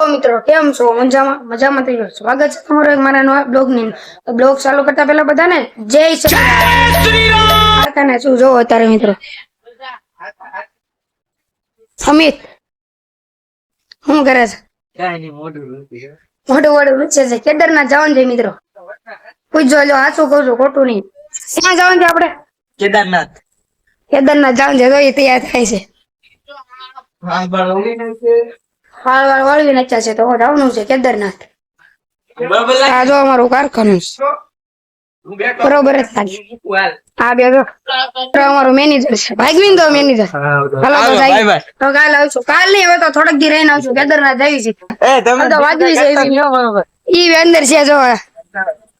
તો મિત્રો કેમ છો? મજામાં મજામાં થઈ ગયો. સ્વાગત છે તમારો એક મારા નવા બ્લોગની બ્લોગ ચાલુ કરતા પહેલા બધાને જય શ્રી રામ. શું જોવો અત્યારે મિત્રો? અમિત શું કરે છે? કાંઈ નહીં, મોઢું. મોટું મોટું છે. કેદારનાથ જવાનું છે મિત્રો. પૂછજો જો હાચું કહું છું ખોટું નહીં. ક્યાં જવાનું છે આપણે? કેદારનાથ. કેદારનાથ જવાનું છે એ તૈયાર થાય છે. હાલ વાળ વળવી નાખ્યા છે તો જવાનું છે કેદારનાથ. બરાબર આ જો અમારું કારખાનું છે. બરોબર જ લાગે. આ બે જો. તો અમારો મેનેજર છે. ભાગવીન તો મેનેજર હાલો તો જાય. તો કાલ આવશું. કાલ નહીં હવે તો થોડક દી રહીને આવશું. કેદારનાથ આવી છે. એ, તમે તો વાગવી છે. એવી. નહીં ઈ અંદર છે જો. આ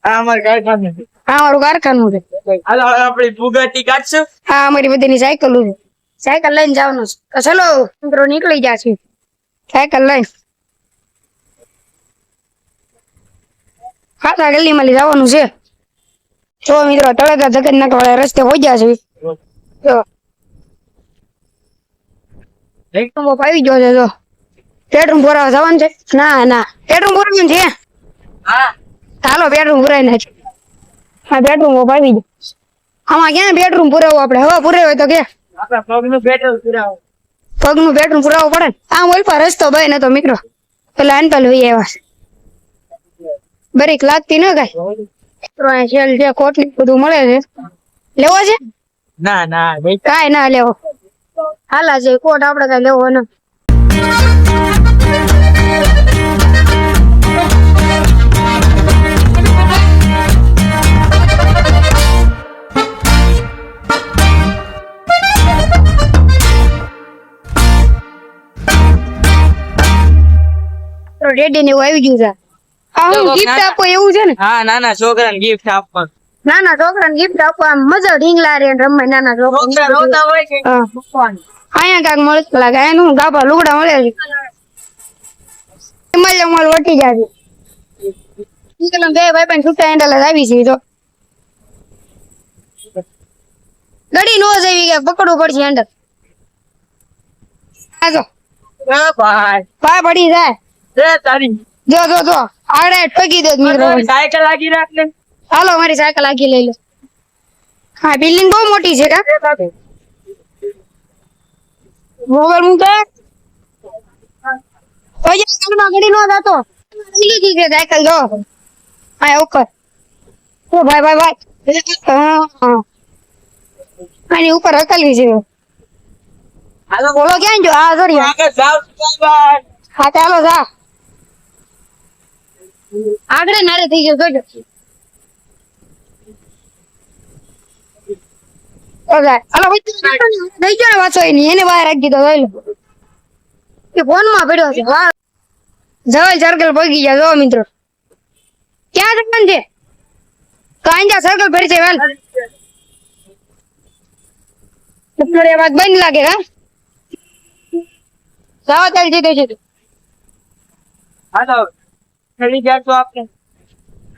આ કારખાનું છે. અમારું કારખાનું છે. હાલો, આપણી બુગાટી કાઢશું? હા અમારી બધીની સાયકલ છે. સાયકલ લઈને જવાનું છે. તો ચલો મિત્રો નીકળી ગયા છે સાયકલ લઈને ખાતા ગલીમાં લઈ જવાનું છે. જો મિત્રો તળેગા જગન્નાથ વાળા રસ્તે પહોંચ્યા છે. જો. એક રૂમ આવી ગયો છે જો. બેડરૂમ ભરાવા જવાનું છે? ના ના. બેડરૂમ ભરવાનું છે? હા. ચાલો બેડરૂમ ભરાઈ નાખી હા બેડરૂમ આવી ગયો. આમાં ક્યાં બેડરૂમ પુરાવો આપણે? હવા પુરાવો હોય તો કે. આપણે પેટ્રોલ પુરાવો. પગનું બેડરૂમ પુરાવવું પડે. ને આમ પર રસ્તો ભાઈ નતો મિત્રો પેલા આનપાલ હોય એવા બરીક લાગતી ન કાંઈ મિત્રો અહીંયા શેલ છે કોટ ને બધું મળે છે. લેવો છે? ના ના ભાઈ કાંઈ ના લેવો. હાલા છે કોટ આપણે કાંઈ લેવો ન. રેડી ને આવી ગયું છે. આ હું ગિફ્ટ આપો એવું છે ને? હા નાના છોકરાને ગિફ્ટ આપવાનું. નાના છોકરાને ગિફ્ટ આપવા મજા ઢીંગલા રે ને રમે નાના છોકરા રોતા હોય છે. હા. અહીંયા કાંઈક મળતું લાગે. અહીંયા નું ગાભા લુગડા મળે છે. હિમાલય માલ વટી જાય નીકળમ બે ભાઈ પણ છૂટા એન્ડલ આવી છે તો ગડી નો જવી કે પકડવું પડશે હેન્ડલ આજો ભાઈ. ભાઈ પડી જાય. એ તારી જો જો જો આગળ ઠોકી દે મિત્રો સાયકલ લાગી રાખ ને હાલો મારી સાયકલ આગી લઈ લો હા બિલ્ડિંગ બહુ મોટી છે કા મોબાઈલ મૂકે ઓય ઘરમાં ઘડી નો જાતો લીધી છે સાયકલ જો હા ઓકર ઓ ભાઈ ભાઈ ભાઈ હા હા આની ઉપર હકલવી છે હાલો બોલો ક્યાં જો આ સોરી આગળ જાવ બાય હા ચાલો જા આગળ નારે થઈ ગયો ભાઈ દઈ ગયો વાંચો એની એને બહાર રાખી દીધો જોઈ લો. એ ફોનમાં પડ્યો છે. વાહ. જવાલ સર્કલ પગી ગયા જો મિત્રો. ક્યાં જવાનું છે કાંજા સર્કલ ફરી છે વેલ થોડી વાત બંધ લાગે હા? જાઓ ચાલ જીતે છે હાલો. ચડી જાય તો આપણે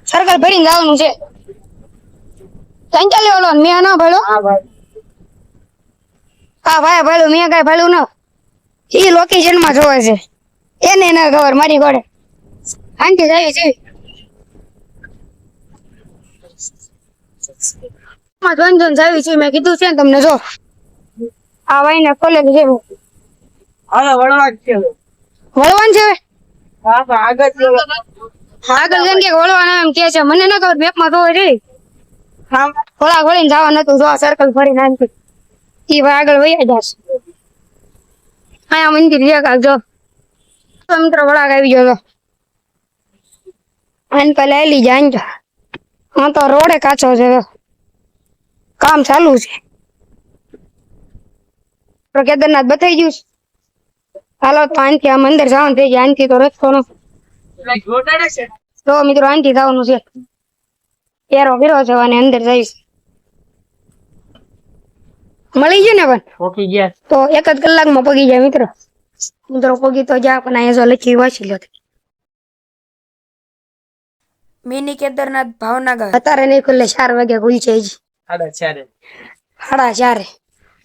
સર્કલ ભરીને જવાનું છે. ચાંચા લેવાનો મેં ના ભળ્યો. હા ભાઈ. હા ભાઈ ભળ્યું મેં કઈ ભળ્યું ન. એ લોકેશનમાં જોવે છે. એને ના ખબર મારી ઘોડે આંટી જાય છે. માં જોઈન જોઈન જાવી છે મેં કીધું છે ને તમને જો. આ ભાઈ ને કોલેજ છે હાલો વળવા છે વળવાનું છે હવે? આગળ કે વળવાના એમ કે છે. મને ન ખબર મેપમાં જોવે છે હા. ખોળા ખોળીને જવા નતું જો સર્કલ આંટી ઈ ભાઈ આગળ વહી જશે અહીંયા મંદિર છે કાલ જો. મિત્રો વળાક આવી ગયો આને પેલા એલી જાય જો. હા તો રોડે કાચો છે કામ ચાલુ છે. કેદારનાથ બતાવી ગયું છે. હાલો તો આનથી આમ અંદર જવાનું થઈ ગયા આનથી તો રસ્તો નો તો મિત્રો આનથી જવાનું છે. પેરો ફેરો છે અને અંદર જઈશ. મળી ગયું ને પણ? પોકી ગયા. તો એક જ કલાકમાં પગી જાય મિત્રો. મિત્રો પગી તો જા પણ અહીંયા જો લખી વાંચી લો મિની કેદારનાથ ભાવનગર. અત્યારે નહીં ખુલ્લે ચાર વાગે ખુલશે હાડા સાડા ચારે. સાડા ચારે.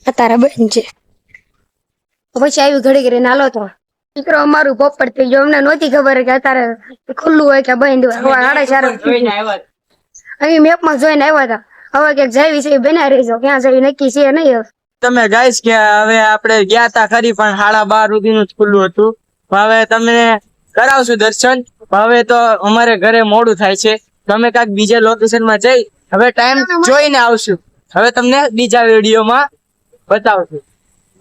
અત્યારે બંધ છે. પછી આવી ઘડી કરીને નાલો તો. દીકરો અમારું પોપટ થઈ ગયો. અમને નહોતી ખબર કે અત્યારે ખુલ્લું હોય કે બંધ હોય. સાડા ચાર અહીં મેપમાં જોઈને આવ્યા હતા. હવે ક્યાંક જાવી છે બના રહીજો. ક્યાં જઈ નક્કી છે નહીં તમે ગાઈશ કે હવે આપણે ગયા તા ખરી પણ સાડા બાર સુધીનું જ ખુલ્લું હતું. હવે તમે કરાવશું દર્શન? હવે તો અમારે ઘરે મોડું થાય છે. તમે કાંઈક બીજા લોકેશનમાં જઈ હવે ટાઈમ જોઈને આવશું. હવે તમને બીજા વિડીયોમાં બતાવશું.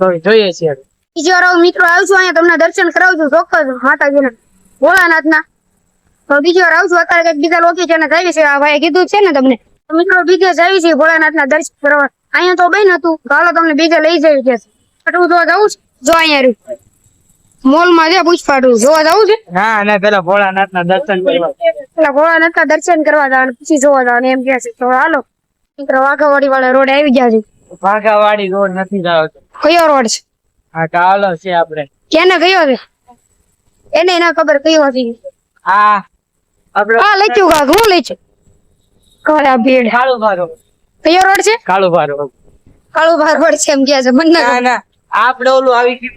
તો જોઈએ છીએ હવે. બીજી વાર મિત્રો આવશું અહીંયા તમને દર્શન કરાવશું ચોક્કસ માતાજીના. ભોળાનાથના. તો બીજી વાર આવશું અત્યારે કંઈક બીજા લોકેશન જાવી છે. આ ભાઈ કીધું છે ને તમને. મિત્રો બીજે જાવી છે ભોળાનાથના દર્શન કરવા. અહીંયા તો બેન હતું. તો તમને બીજે લઈ જઈ કે પાટવું જોવા જવું છે? જો અહીંયા રહ્યું. મોલમાં છે પૂછપાટું જોવા જવું છે? હા ને પેલા ભોળાનાથના દર્શન કરવા. પેલા ભોળાનાથના દર્શન કરવા જવાનું પછી જોવા જવાનું એમ કે છે. તો હાલો. મિત્રો વાઘાવાડી વાળા રોડ આવી ગયા છે. વાઘાવાડી રોડ નથી જાવ. કયો રોડ છે? હા કાલો છે આપણે કેને કયો છે એને એના ખબર કયો હતી? હા આપણે હા લખ્યું કાક હું લખ્યું કયા ભીડ કાળો ભારો. કયો રોડ છે? કાળો ભારો. કાળો ભાર રોડ છે એમ કે છે મને ના ના આપણે ઓલું આવી ગયું.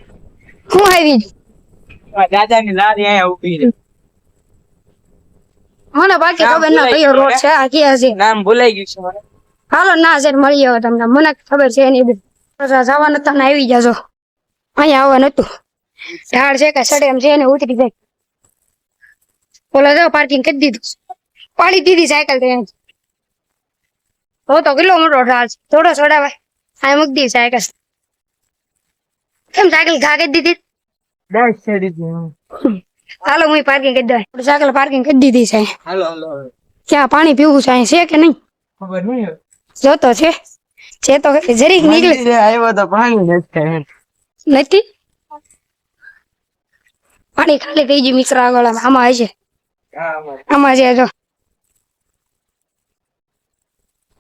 હું આવી ગયું દાદાની લારી અહીંયા ઊભી છે. મને બાકી ખબર ના કયો રોડ છે આ ક્યાં છે? નામ ભૂલાઈ ગયું છે મને. હાલો ના સર મળીએ તમને. મને ખબર છે એની બધી જવાના તને આવી જાજો. અહીંયા આવવાનું હતું. ઝાડ છે કે સડે એમ છે એને ઉતરી જાય. બોલો જો પાર્કિંગ કરી દીધું પાડી દીધી સાયકલ તો જ. તો તો કેટલો મોટો ઢાળ છે. થોડો છોડાવાય. આ મૂકી દીધી સાયકલ. કેમ સાયકલ ઘા કરી દીધી? બસ છેડી દીધી હાલો હું પાર્કિંગ કરી દઉં. સાયકલ પાર્કિંગ કરી દીધી છે. હાલો હાલો ક્યાં પાણી પીવું છે અહીં છે કે નહીં? ખબર નહીં જોતો છે. છે તો જરીક નીકળી. આવ્યો તો પાણી નથી. નથી? પાણી ખાલી થઈ ગયું મિત્ર આગળ આમાં હશે. આમાં. છે જો.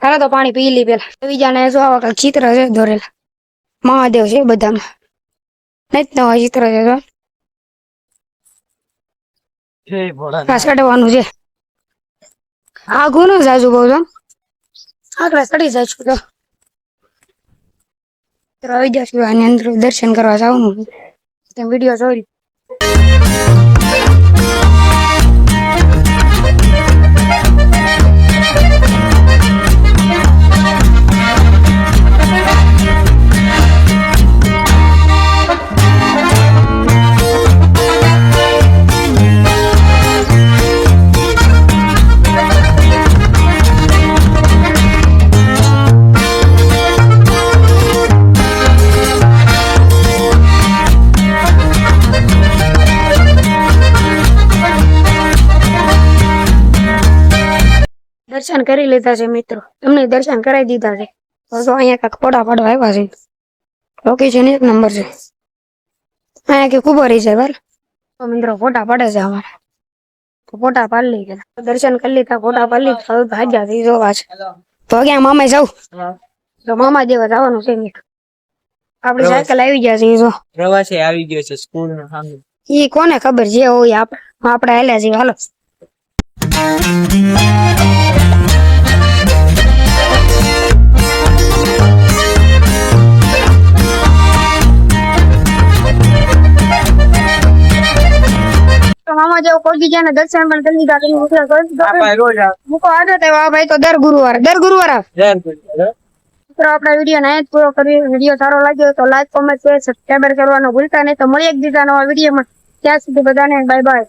તારે તો પાણી પી લી પેલા. બીજાને જો આવા કઈ ચિત્ર છે દોરેલા મહાદેવ છે બધામાં. નથી નવા ચિત્ર છે જો. સડવાનું છે આ ગુનો છે. આગું ન જાજુ બહુ છો. આગળ સડી જાશું તો. મિત્રો આવી આની અંદર દર્શન કરવા જવાનું ત્યાં વીડિયો જોઈ દર્શન કરી લીધા છે મિત્રો. તમને દર્શન કરાવી દીધા છે. તો અહીંયા કાંક ફોટા પાડવા આવ્યા છે. લોકેશન એક નંબર છે. અહીંયા કે ખૂબ રહી છે બરાબર તો મિત્રો ફોટા પાડે છે અમારે. તો ફોટા પાડી લીધા દર્શન કરી લીધા ફોટા પાડી લીધા હવે ભાગ્યા થી જોવા છે. તો ક્યાં મામા જાવ તો મામા જેવા જવાનું છે મિત્રો. આપડી સાયકલ આવી ગયા છે જો. પ્રવાસી આવી ગયો છે સ્કૂલ નો સામે. ઈ કોને ખબર જે હોય આપણે આપણે હાલ્યા છીએ હાલો. મામા જેવો કોઈ ગયા દર્શન પણ કરી લીધા તમે મોકલા કરી. મૂકો આદત આવ્યો આ ભાઈ તો દર ગુરુવારે દર ગુરુવારે. મિત્રો આપણા વીડિયો ના જ પૂરો કરીએ. વીડિયો સારો લાગ્યો તો લાઈક કોમેન્ટ શેર સબસ્ક્રાઈબર કરવાનો ભૂલતા નહીં. તો મળીએ એક બીજા નવા વિડીયોમાં. ત્યાં સુધી બધાને બાય બાય